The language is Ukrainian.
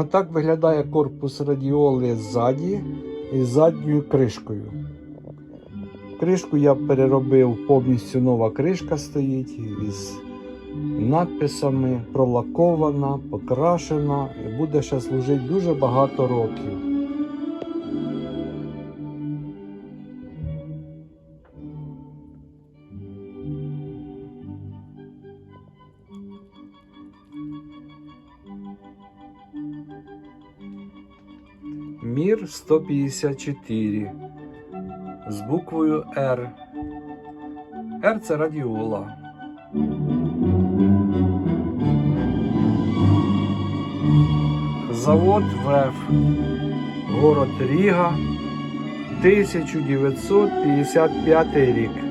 Отак виглядає корпус радіоли ззаді і задньою кришкою. Кришку я переробив повністю нова кришка стоїть із надписами, пролакована, покрашена і буде ще служити дуже багато років. Мір 154 з буквою R. R це радіола. Завод ВЕФ. Город Ріга. 1955 рік.